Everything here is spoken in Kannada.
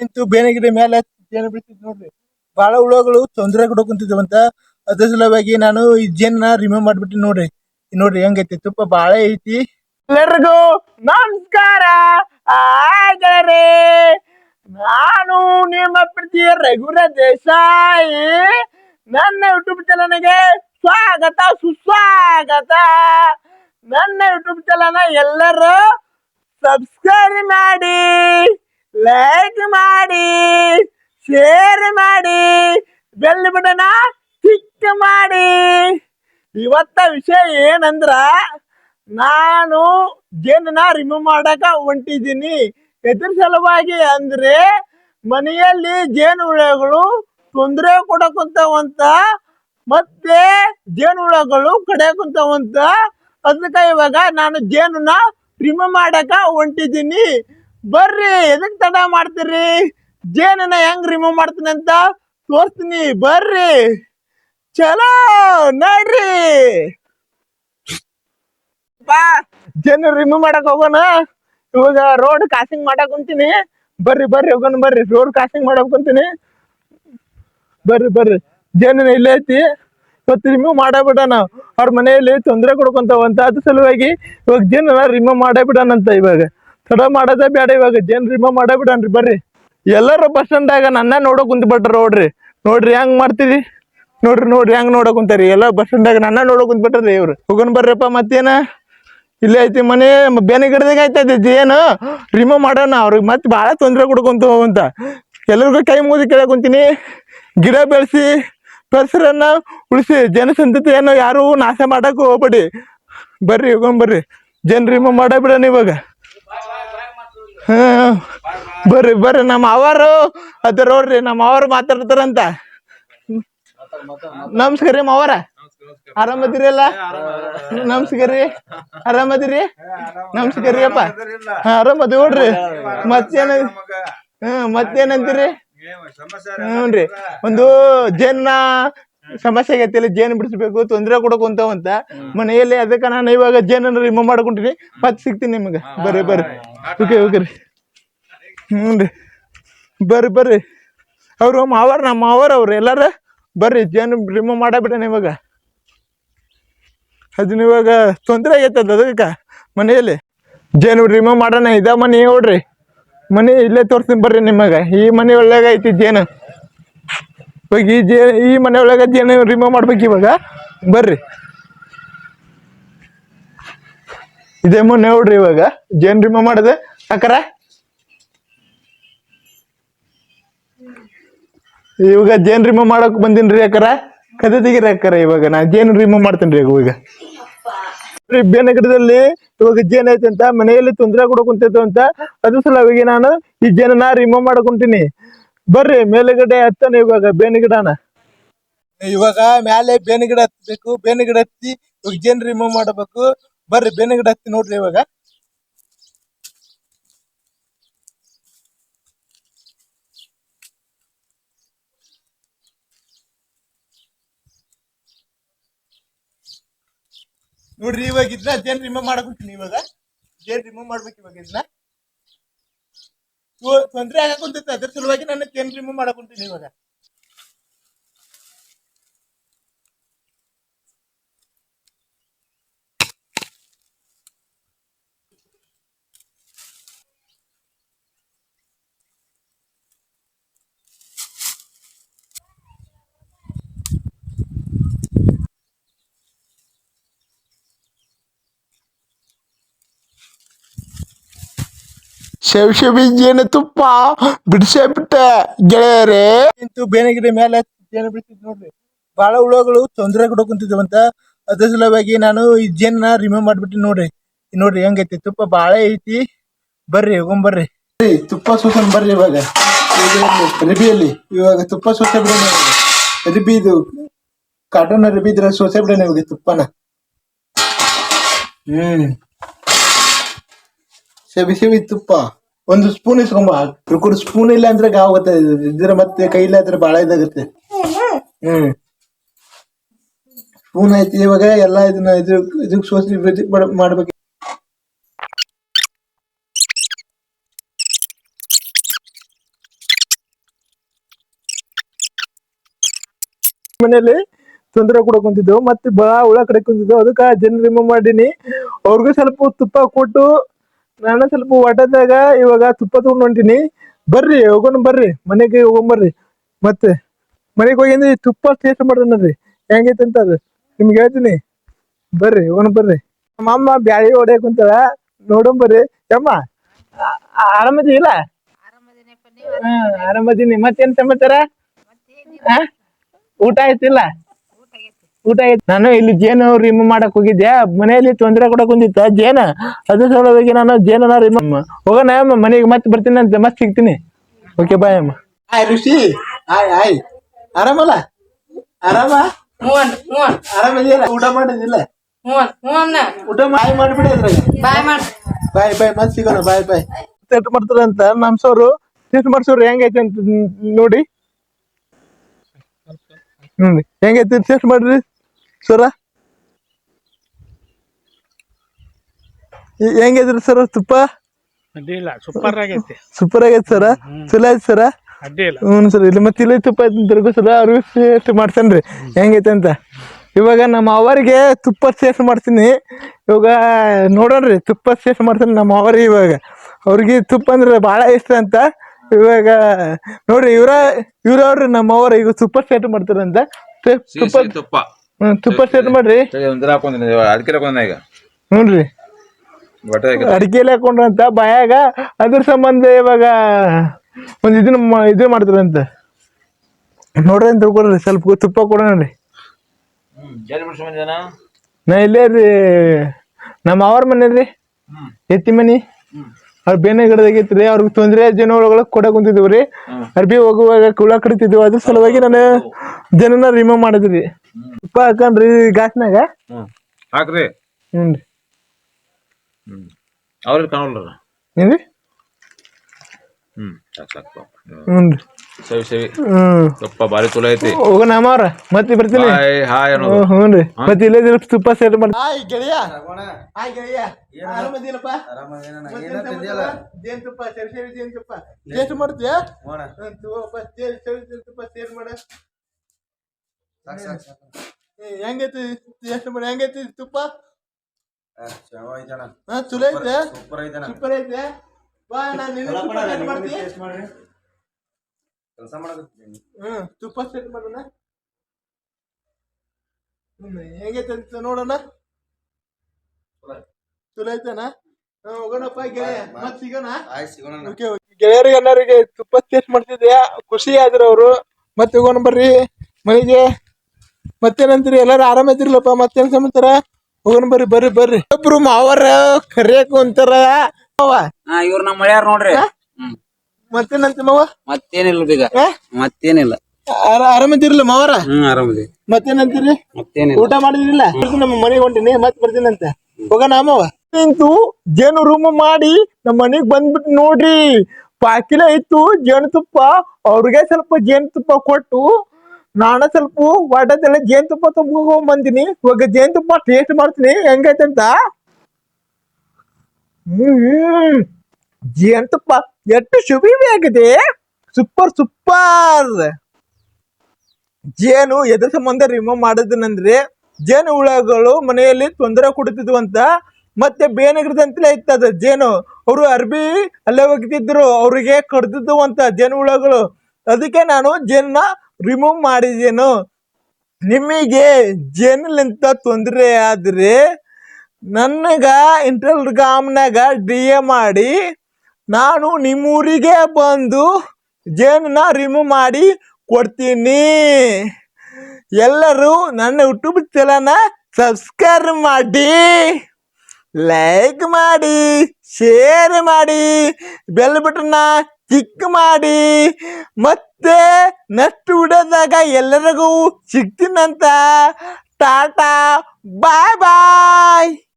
ನಿಂತು ಬೇನೆ ಗಿಡ ಮೇಲೆ ಜೇನು ಬಿಡ್ತಿದ್ ನೋಡ್ರಿ. ಬಹಳ ಹುಳಗಳು ತೊಂದರೆ ಕೊಡ ಕುಂತಿದ್ವಂತ ಅದ್ರ ಸಲುವಾಗಿ ನಾನು ಈ ಜೇನ ರಿಮೂವ್ ಮಾಡ್ಬಿಟ್ಟು ನೋಡ್ರಿ. ನೋಡ್ರಿ ಹೆಂಗೈತಿ, ತುಪ್ಪ ಬಹಳ ಐತಿ. ಎಲ್ಲರಿಗೂ ನಮಸ್ಕಾರ. ನಾನು ನಿಮ್ಮ ಪ್ರೀತಿಯ ರಘುರ ದೇಸಾಯಿ. ನನ್ನ ಯೂಟ್ಯೂಬ್ ಚಾನಲ್ಗೆ ಸ್ವಾಗತ, ಸುಸ್ವಾಗತ. ನನ್ನ ಯೂಟ್ಯೂಬ್ ಚಾನಲ್ ಎಲ್ಲರೂ ಸಬ್ಸ್ಕ್ರೈಬ್ ಮಾಡಿ. ಲೈಕ್ ಮಾಡಿ ಶೇರ್ ಮಾಡಿ ಬೆಲ್ ಬಟನ ಕ್ಲಿಕ್ ಮಾಡಿ. ಇವತ್ತ ವಿಷಯ ಏನಂದ್ರ, ನಾನು ಜೇನನ್ನ ರಿಮೂವ್ ಮಾಡಕ ಹೊಂಟಿದ್ದೀನಿ. ಎದ್ರ ಸಲುವಾಗಿ ಅಂದ್ರೆ ಮನೆಯಲ್ಲಿ ಜೇನು ಹುಳಗಳು ತೊಂದರೆ ಕೊಡಕುಂತವಂತ, ಮತ್ತೆ ಜೇನು ಹುಳಗಳು ಕಡಿಯಕುಂತಾವಂತ. ಅದಕ್ಕೆ ಇವಾಗ ನಾನು ಜೇನನ್ನ ರಿಮೂವ್ ಮಾಡಕ ಹೊಂಟಿದ್ದೀನಿ. ಬರ್ರಿ, ಎದಕ್ ತಡ ಮಾಡ್ತೀರಿ? ಜೇನನ್ನ ಹೆಂಗ್ ರಿಮೂವ್ ಮಾಡ್ತೀನಿ ಅಂತ ತೋರಿಸ್ತೀನಿ, ಬರ್ರಿ. ಚಲೋ, ನಡ್ರಿ. ಬಾ, ಜೇನು ರಿಮೂವ್ ಮಾಡಕ್ ಹೋಗೋಣ. ಇವಾಗ ರೋಡ್ ಕಾಸಿಂಗ್ ಮಾಡಕ್ ಕುಂತೀನಿ. ಬರ್ರಿ ಬರ್ರಿ, ಹೋಗೋಣ, ಬರ್ರಿ. ರೋಡ್ ಕಾಸಿಂಗ್ ಮಾಡಕ್ ಕುಂತೀನಿ. ಬರ್ರಿ ಬರ್ರಿ. ಜೇನು ಇಲ್ಲೇ ಐತಿ. ಇವತ್ತು ರಿಮೂವ್ ಮಾಡಬಿಡೋಣ. ಅವ್ರ ಮನೆಯಲ್ಲಿ ತೊಂದರೆ ಕೊಡ್ಕೊಂತಾವಂತ ಅದ್ರ ಸಲುವಾಗಿ ಇವಾಗ ಜೇನನ್ನ ರಿಮೂವ್ ಮಾಡೇ ಅಂತ ಇವಾಗ. ತಡ ಮಾಡೋದೇ ಬೇಡ ಇವಾಗ. ಜೇನ್ ರಿಮೂವ್ ಮಾಡೇ ಬಿಡನ್ರಿ ಬರ್ರಿ. ಎಲ್ಲರೂ ಬಸ್ ಸ್ಟ್ಯಾಂಡಾಗ ನನ್ನ ನೋಡೋ ಕುಂತ ಬಿಟ್ರ ನೋಡ್ರಿ. ನೋಡ್ರಿ ಹೆಂಗ್ ಮಾಡ್ತೀರಿ? ನೋಡ್ರಿ ನೋಡ್ರಿ ಹೆಂಗ್ ನೋಡೋ ಕುಂತಾರಿ. ಎಲ್ಲ ಬಸ್ ಸ್ಟ್ಯಾಂಡಾಗ ನನ್ನ ನೋಡೋ ಕುಂತ ಬಿಟ್ರಿ ಇವ್ರು. ಹೋಗೋಣ ಬರ್ರಪ್ಪ ಮತ್ತೇನ? ಇಲ್ಲೇ ಐತಿ ಮನೆ ಬೇನೆ ಗಿಡದಾಗ ಐತೈತಿ ಜೇನು ರಿಮೂವ್ ಮಾಡೋಣ, ಅವ್ರಿಗೆ ಮತ್ತೆ ಬಹಳ ತೊಂದರೆ ಕೊಡ್ಕೊಂತ ಅಂತ. ಎಲ್ಲರಿಗೂ ಕೈ ಮುಗಿದು ಕೇಳಕೊಂತೀನಿ ಕುಂತೀನಿ. ಗಿಡ ಬೆಳೆಸಿ, ಪರಿಸರನ್ನ ಉಳಿಸಿ ಜನಸಂತತಿಯನ್ನು ಯಾರು ನಾಶ ಮಾಡಕ್ಕೆ ಹೋಗ್ಬೇಡಿ. ಬರ್ರಿ, ಹೋಗೋಣ ಬರ್ರಿ. ಜನ ರಿಮೂವ್ ಮಾಡೇ ಬಿಡೋಣ ಇವಾಗ. ಬರ್ರಿ ಬರ್ರಿ, ನಮ್ಮ ಅವರು. ಅದ ನೋಡ್ರಿ, ನಮ್ಮ ಅವರು ಮಾತಾಡ್ತಾರಂತ. ನಮಸ್ಕಾರ ರೀ, ಮಾವರ. ಆರಾಮದಿರಿ ಅಲ್ಲ ನಮಸ್ಕಾರ ರೀ. ಆರಾಮದಿರಿ? ನಮಸ್ಕಾರ ರೀ, ಅಪ್ಪ. ಆರಾಮದಿ ನೋಡ್ರಿ. ಮತ್ತೇನ? ಹ್ಮ್, ಮತ್ತೇನಂತೀರಿ? ಹ್ಞೂನ್ರಿ ಒಂದು ಜೇನ್ನ ಸಮಸ್ಯೆ ಆಗೈತಿ ಜೇನು ಬಿಡಿಸ್ಬೇಕು ತೊಂದರೆ ಕೊಡಕೊಂತಾವಂತ ಮನೆಯಲ್ಲಿ ಅದಕ್ಕೆ ನಾನು ಇವಾಗ ಜೇನನ್ನ ರಿಮೂವ್ ಮಾಡ್ಕೊಂಡಿನಿ. ಮತ್ತೆ ಸಿಗ್ತೀನಿ ನಿಮಗೆ. ಬರ್ರಿ ಬರ್ರಿ. ಓಕೆ ಓಕೆ ರೀ. ಹ್ಞೂ ರೀ. ಬರ್ರಿ ಬರ್ರಿ. ಅವರು ಮಾವರ್ ನಮ್ಮ ಮಾವರ್ ಅವ್ರು ಎಲ್ಲಾರ ಬರ್ರಿ ಜೇನು ರಿಮೂವ್ ಮಾಡಬಿಟ್ಟನೆ ಇವಾಗ. ಅದನ್ನ ಇವಾಗ ತೊಂದರೆ ಆಗೈತದ ಅದಕ್ಕೆ ಮನೆಯಲ್ಲಿ. ಜೇನು ರಿಮೂವ್ ಮಾಡೋಣ ಇದ ಮನೆ ನೋಡ್ರಿ. ಮನೆ ಇಲ್ಲೇ ತೋರಿಸ್ತೀನಿ ಬರ್ರಿ ನಿಮಗೆ. ಈ ಮನೆ ಒಳಗೆ ಐತಿ ಜೇನು. ಇವಾಗ ಈ ಜೇ, ಈ ಮನೆ ಜೇನು ರಿಮೂವ್ ಮಾಡ್ಬೇಕು ಇವಾಗ. ಬರ್ರಿ. ಇದೇ ಮೊನ್ನೆ ನೋಡ್ರಿ ಇವಾಗ. ಜೇನು ರಿಮೂವ್ ಮಾಡಿದೆ. ಅಕ್ಕರ ಇವಾಗ ಜೇನ್ ರಿಮೂವ್ ಮಾಡಕ್ ಬಂದಿನ್ರಿ ಅಕ್ಕರ? ಕದೆ ತೆಗೀರಿ ಅಕ್ಕರ ಇವಾಗ. ನಾ ಜೇನು ರಿಮೂವ್ ಮಾಡ್ತೇನ್ರಿ ಇವಾಗ ರೀ ಬೇನೆ ಗಿಡದಲ್ಲಿ ಇವಾಗ ಜೇನ್ ಐತೆ ಅಂತ, ಮನೆಯಲ್ಲಿ ತೊಂದರೆ ಕೊಡಕುಂತೈತೆ ಅಂತ, ಅದ್ರ ಸಲುವಾಗಿ ನಾನು ಈ ಜೇನನ್ನ ರಿಮೂವ್ ಮಾಡಕೊಂತೀನಿ ಬರ್ರಿ ಮೇಲೆಗಡೆ ಹತ್ತಾನೆ ಇವಾಗ, ಬೇನ ಗಿಡನ? ಇವಾಗ ಮ್ಯಾಲೆ ಬೇನ ಗಿಡ ಹತ್ಬೇಕು ಬೇನ ಗಿಡ ಹತ್ತಿ ಇವಾಗ ಜೇನ್ ರಿಮೂವ್ ಮಾಡಬೇಕು. ಬರ್ರಿ, ಬೇನ ಗಿಡ ಹತ್ತಿ ನೋಡ್ರಿ ಇವಾಗ. ನೋಡ್ರಿ, ಇವಾಗ ಇದನ್ನ ಜೇನ್ ರಿಮೂವ್ ಮಾಡಬೇಕು ಇವಾಗ. ಜೇನ್ ರಿಮೂವ್ ಮಾಡ್ಬೇಕು ಇವಾಗ ಇದನ್ನ. ತೊಂದ್ರೆ ಆಗಕೊಂತೈತೆ. ಅದ್ರ ಸಲುವಾಗಿ ನಾನು ಜೇನ್ ರಿಮೂವ್ ಮಾಡಕೊಂತೀನಿ ಇವಾಗ. ಶೇವ್ ಶೇವಿ ಜೇನು ತುಪ್ಪ. ಬಿಡಿಸೇ ಬಿಟ್ಟೆ ಗೆಳೆಯರೇ. ಇಂತು ಬೇನೆ ಗಿಡ ಮೇಲೆ ಜೇನು ಬಿಡ್ತಿದ್ ನೋಡ್ರಿ. ಬಹಳ ಹುಳಗಳು ತೊಂದರೆ ಕೊಡಕುಂತಿದ್ವಂತ ಅದ್ರ ಸಲುವಾಗಿ ನಾನು ಈ ಜೇನ ರಿಮೂವ್ ಮಾಡ್ಬಿಟ್ಟು ನೋಡ್ರಿ. ನೋಡ್ರಿ ಹೆಂಗೈತಿ? ತುಪ್ಪ ಬಾಳೆ ಐತಿ. ಬರ್ರಿ ಹೋಗೊಂಬರ್ರಿ ತುಪ್ಪ ಸೋಸನ್ ಬರ್ರಿ ಇವಾಗ. ರಿಬಿಯಲ್ಲಿ? ಇವಾಗ ತುಪ್ಪ ಸೋಸೆ ಬಿಡೋಣ ರಿಬಿ ಇದು ಕಾಟನ್ ರಿಬಿ ಇದ್ರೆ ಸೋಸೆ ಬಿಡೋಣ ಇವಾಗ ತುಪ್ಪನ. ಹ್ಮ್. ಸೇವಿ ಸೇವಿ ತುಪ್ಪ. ಒಂದು ಸ್ಪೂನ್ ಇಸ್ಕೊಂಬ. ಕುರ್ಕುರ್ ಸ್ಪೂನ್ ಇಲ್ಲ ಅಂದ್ರೆ ಆಗುತ್ತೆ. ಇದ್ರೆ ಮತ್ತೆ ಕೈಲಿ ಆದ್ರೆ ಬಹಳ ಇದಾಗುತ್ತೆ. ಹ್ಮ್. ಸ್ಪೂನ್ ಐತಿ ಇವಾಗ ಎಲ್ಲ ಇದನ್ನ ಇದಕ್ಕೆ ಸೋಸಿ ಮಾಡ್ಬೇಕು. ಮನೆಯಲ್ಲಿ ತೊಂದರೆ ಕೂಡ ಕುಂತಿದ್ವು ಮತ್ತೆ ಬಹಳ ಹುಳ ಕಡೆ ಕುಂತಿದ್ವು ಅದಕ್ಕೆ ಜನ ರಿಮೂವ್ ಮಾಡಿನಿ. ಅವ್ರಿಗೂ ಸ್ವಲ್ಪ ತುಪ್ಪ ಕೊಟ್ಟು ನಾನು ಸ್ವಲ್ಪ ಹೊಟ್ಟದಾಗ ಇವಾಗ ತುಪ್ಪ ತಗೊಂಡ್ ಹೊಂಟೀನಿ. ಬರ್ರಿ ಹೋಗೋಣ ಬರ್ರಿ ಮನೆಗೆ ಹೋಗೊಂಬರ್ರಿ ಮತ್ತೆ ಮನೆಗೆ ಹೋಗಿ ತುಪ್ಪ ಟೇಸ್ಟ್ ಮಾಡೋಣರಿ ಹೆಂಗೈತೆ ಅಂತ ಅದು. ನಿಮ್ಗೆ ಹೇಳ್ತೀನಿ. ಬರ್ರಿ ಹೋಗೋಣ ಬರ್ರಿ. ನಮ್ಮ ಅಮ್ಮ ಬ್ಯಾಳಿ ಹೊಡ್ಯಾಕ ಕುಂತಾಳ. ನೋಡೋಣ ಬರ್ರಿ. ಯಮ್ಮ ಆರಾಮದಿ ಇಲ್ಲ? ಆರಾಮದಿನಿ. ಮತ್ತೇನ್ ಸಮಾಚಾರ? ಊಟ ಆಯ್ತಿಲ್ಲ? ಊಟ ಆಯ್ತು. ನಾನು ಇಲ್ಲಿ ಜೇನು ರಿಮೂವ್ ಮಾಡಕ್ ಹೋಗಿದ್ದೆ ಮನೆಯಲ್ಲಿ ತೊಂದರೆ ಕೂಡ ಕುಂದಿತ್ತ? ಜೇನ? ಅದ್ರ ಸಲುವಾಗಿ ನಾನು ಜೇನ ರಿಮೂವ್ ಹೋಗೋಣ ಅಮ್ಮ ಮನೆಗೆ ಮತ್ತೆ ಬರ್ತೀನಿ ಅಂತ ಮತ್ತೆ ಸಿಗ್ತೀನಿ. ಓಕೆ ಬಾಯ್ ಅಮ್ಮ. ಆಯ್ ಋಷಿ ಆಯ್ ಆಯ್ ಆರಾಮಲ್ಲ? ಆರಾಮ? ಆರಾಮಿದೆಯಲ್ಲ ಊಟ ಮಾಡಿದಿಲ್ಲ ಊಟ ಬಾಯ್ ಮಾಡಿಬಿಡಿ ಅದ್ರಾಗ. ಬಾಯ್ ಮಾಡ್ ಬಾಯ್ ಬಾಯ್ ಮತ್ತೆ ಸಿಗೋಣ. ಬಾಯ್ ಬಾಯ್ ಟೆಸ್ಟ್ ಮಾಡ್ತಾರೆ ಅಂತ. ನಮ್ ಸೋರು ಟೆಸ್ಟ್ ಮಾಡ್ಸೋರು ಹೆಂಗೈತೆ ಅಂತ ನೋಡಿ. ಹ್ಮ್ ಹೆಂಗೈತೆ? ಟೆಸ್ಟ್ ಮಾಡ್ರಿ. ಸರ? ಹೆಂಗೈತ್ರಿ ಸರ ತುಪ್ಪ? ಅಡ್ಡಿಲ್ಲ ಸೂಪರ್ ಆಗೈತಿ. ಸೂಪರ್ ಆಗೈತೆ ಸರ? ಚಲೋ ಐತಿ ಸರ? ಅಡ್ಡಿಲ್ಲ ಹ್ಞೂ ಸರ್ ಇಲ್ಲಿ ಮತ್ತೆ ಇಲ್ಲಿ ತುಪ್ಪ ಐತೆ ತಿರ್ಗು ಸರ ಅವ್ರಿಗೆ ಮಾಡ್ತಾನೆ ಮಾಡ್ತೇನ್ರಿ? ಹೆಂಗೈತೆ ಅಂತ? ಇವಾಗ ನಮ್ಮ ಅವರಿಗೆ ತುಪ್ಪ ಸೇಫ್ ಮಾಡ್ತೀನಿ. ಇವಾಗ ನೋಡೋಣ್ರಿ ತುಪ್ಪ ಸೇಫ್ ಮಾಡ್ತೀನಿ ನಮ್ಮ ಅವರಿಗೆ ಇವಾಗ. ಅವ್ರಿಗೆ ತುಪ್ಪ ಅಂದ್ರೆ ಬಹಳ ಇಷ್ಟ ಅಂತ. ಇವಾಗ ನೋಡ್ರಿ ಇವ್ರ ಇವ್ರವ್ರಿ ನಮ್ಮ ಅವ್ರ ಈಗ ತುಪ್ಪ ಸೇಫ್ ಮಾಡ್ತಾರಂತ. ತುಪ್ಪ. ಹ್ಮ್, ತುಪ್ಪ ಸೇರ್ ಮಾಡ್ರಿ. ಒಂದ್ರ ಹಾಕೊಂದಿನಿ ಅದಕ್ಕೆ ಹಾಕೊಂಡ ಈಗ. ಹ್ಞೂ ರೀ ಬಟ್ಟೆ ಅಂತ ಹಾಕೊಂಡ್ರಂತ ಬಾಯಾಗ ಅದ್ರ ಸಂಬಂಧ ಇವಾಗ ಒಂದ್ ಇದನ್ನ ಮಾ- ಇದು ಮಾಡ್ತಾರಂತ. ನೋಡ್ರಿ ಅಂತ ತಿಳ್ಕೊಳ್ರಿ ಸ್ವಲ್ಪ ತುಪ್ಪ ಕೊಡೋಣ ರೀ. ಜನ ಬಿಡ್ಸಿ ಬಂದೇನ ನಾ ಇಲ್ಲೇ ರೀ ನಮ್ಮ ಅವ್ರ ಮನೆ ರೀ ಎತ್ತಿ ಮನಿ. ಅವ್ರ ಬೇನೆ ಗಿಡದಾಗೈತ್ರಿ ಅವ್ರಿಗೆ ತೊಂದ್ರೆ ಜನಗಳು ಕೊಡಕ್ ಕುಂತಿದ್ವಿ ರೀ. ಅರ್ಬಿ ಹೋಗುವಾಗ ಕುಳ ಕಡಿತಿದ್ವಿ ಅದ್ರ ಸಲುವಾಗಿ ನಾನು ಜನನ ರಿಮೂವ್ ಮಾಡಿದ್ರಿ ತುಪ್ಪ ಹಾಕನ್ರಿ ಗಾಸ್ನಾಗ ಹ್ಮ್. ಹಾಕ್ರಿ. ಹ್ಞೂ ರೀ. ಹ್ಮ್. ಅವ್ರಿಗೆ ಕಾಣಲ್ರ. ಏನ್ರಿ? ಹ್ಮ್ ಸಾಕು ಸಾಕು ಹ್ಞೂ ರೀ ಸವಿ ಸವಿ ಹ್ಮ್. ತುಪ್ಪ ಬಾರಿ ಐತಿ. ಹೋಗೋಣ ಅಮ್ಮವ್ರ ಮತ್ತೆ ಬರ್ತೀನಿ. ಹಾಯ್ ಹಾಯ್ ಅನ್ನೋದು. ಹ್ಞೂ ರೀ. ಮತ್ತೆ ಇಲ್ಲೇ ದಿನ ತುಪ್ಪ ಸೇಟ್ ಮಾಡಿ ಹಾಯ್ ಗೆಳೆಯ. ಹಾಯ್ ಗೆಳೆಯ. ಆರಾಮದಿಲ್ಲಪ್ಪ ಜೇನ್ ತುಪ್ಪ ಸರಿ ಸರಿ ಜೇನ್ ತುಪ್ಪ. ಟೇಸ್ಟ್ ಮಾಡ್ತೀಯಾ? ಹ್ಮ್, ತಗೋಪ್ಪ. ಸೇರಿ ಸರಿ ಜೇನ್ ತುಪ್ಪ ಸೇರ್ ಮಾಡ. ಏ, ಹೆಂಗೈತಿ? ಟೇಸ್ಟ್ ಮಾಡಿ ಹೆಂಗೈತಿ ತುಪ್ಪ? ಹಾ ಚಲೋ ಐತೆ? ಸೂಪರ್ ಐತೆ? ಬಾ ನಾನು ನಿನ್ನ ಮಾಡ್ತೀನಿ. ಹ್ಮ್ ತುಪ್ಪ ಸೆಟ್ ಮಾಡೋಣ. ಹೆಂಗೈತೆ ಅಂತ ನೋಡೋಣ. ಚಲೋ ಐತೆನಾ ಹೋಗೋಣಪ್ಪ ಗೆಳೆಯ. ಮತ್ ಸಿಗೋಣ? ಓಕೆ ಗೆಳೆಯರಿಗೆ ಎಲ್ಲರಿಗೆ ತುಪ್ಪ ಟೇಸ್ಟ್ ಮಾಡ್ತಿದ್ದೆ ಖುಷಿ ಆದ್ರ ಅವರು. ಮತ್ತೆ ಹೋಗೋಣ ಬರ್ರಿ. ಮನೆಗೆ ಮತ್ತೇನಂತೀರಿ? ಎಲ್ಲಾರು ಆರಾಮ ಇದ್ದಿರ್ಲಪ್ಪ ಮತ್ತೇನ್ ಸಮಾಚಾರ? ಹೋಗೋಣ ಬರ್ರಿ ಬರ್ರಿ ಬರ್ರಿ. ಒಬ್ರು ಮಾವರ ಕರಿಯಕ್ ಅಂತಾರ ಇವ್ರ ನಮ್ಮ ಮಳ್ಯಾರ ನೋಡ್ರಿ. ಮತ್ತೇನಂತ ಮಾವ? ಮತ್ತೇನಿಲ್ಲ ಈಗ ಆ? ಮತ್ತೇನಿಲ್ಲ. ಆರ- ಆರಾಮಿದ್ದಿರ್ಲ ಮಾವರ? ಹ್ಮ್ ಆರಾಮದಿ ಮತ್ತೇನಂತೀರಿ? ಮತ್ತೇನಿಲ್ಲ. ಊಟ ಮಾಡಿದ್ರಿಲ್ಲ? ನಮ್ಮ ಮನೆಗೆ ಹೊಂಟಿನಿ ಮತ್ ಬರ್ತೀನಂತೆ. ಹೋಗೋಣ ಅಮ್ಮವ ನಿಂತು ಜೇನು ರೂಮ್ ಮಾಡಿ ನಮ್ಮ ಮನೆಗ್ ಬಂದ್ಬಿಟ್ಟು ನೋಡ್ರಿ. ಪಾಕಿಲ ಇತ್ತು ಜೇನುತುಪ್ಪ ಅವ್ರಿಗೆ ಸ್ವಲ್ಪ ಜೇನುತುಪ್ಪ ಕೊಟ್ಟು ನಾನ ಸ್ವಲ್ಪ ವಾಟದೆಲ್ಲ ಜೇನುತುಪ್ಪ ತುಂಬ ಬಂದಿನಿ. ಇವಾಗ ಜೇನುತುಪ್ಪ ಟೇಸ್ಟ್ ಮಾಡ್ತೀನಿ. ಹೆಂಗೈತೆ ಅಂತ ಹ್ಮ್. ಜೇನುತುಪ್ಪ ಎಷ್ಟು ಶುಭಿಯಾಗಿದೆ ಸೂಪರ್ ಸೂಪರ್ ಜೇನು ಎದ್ರ ಸಂಬಂಧ ರಿಮೂವ್ ಮಾಡೋದನಂದ್ರೆ ಜೇನು ಹುಳಗಳು ಮನೆಯಲ್ಲಿ ತೊಂದರೆ ಕೊಡುತ್ತಿದ್ವು ಅಂತ, ಮತ್ತೆ ಬೇನಗಿರದಂತಲೇ ಇತ್ತದ ಜೇನು. ಅವರು ಅರ್ಬಿ ಅಲ್ಲೇ ಒಗಿತಿದ್ರು ಅವ್ರಿಗೆ ಕಡ್ದಿದ್ವು ಅಂತ ಜೇನು ಹುಳಗಳು. ಅದಕ್ಕೆ ನಾನು ಜೇನ ರಿಮೂವ್ ಮಾಡಿದೇನು. ನಿಮಗೆ ಜೇನಿಲಿಂತ ತೊಂದರೆ ಆದ್ರೆ ನನಗ ಇಂಟಲ್ಗ್ರಾಮ್ನಾಗ ಡಿ ಎ ಮಾಡಿ ನಾನು ನಿಮ್ಮೂರಿಗೆ ಬಂದು ಜೇನನ್ನ ರಿಮೂವ್ ಮಾಡಿ ಕೊಡ್ತೀನಿ. ಎಲ್ಲರೂ ನನ್ನ ಯೂಟ್ಯೂಬ್ ಚಲನ ಸಬ್ಸ್ಕ್ರೈಬ್ ಮಾಡಿ ಲೈಕ್ ಮಾಡಿ ಶೇರ್ ಮಾಡಿ ಬೆಲ್ ಬಟನ್ನ ಕ್ಲಿಕ್ ಮಾಡಿ. ಮತ್ತೆ ನೆಕ್ಸ್ಟ್ ವಿಡಿಯೋದಾಗ ಎಲ್ಲರಿಗೂ ಸಿಗ್ತೀನಂತ, ಟಾಟಾ ಬಾಯ್ ಬಾಯ್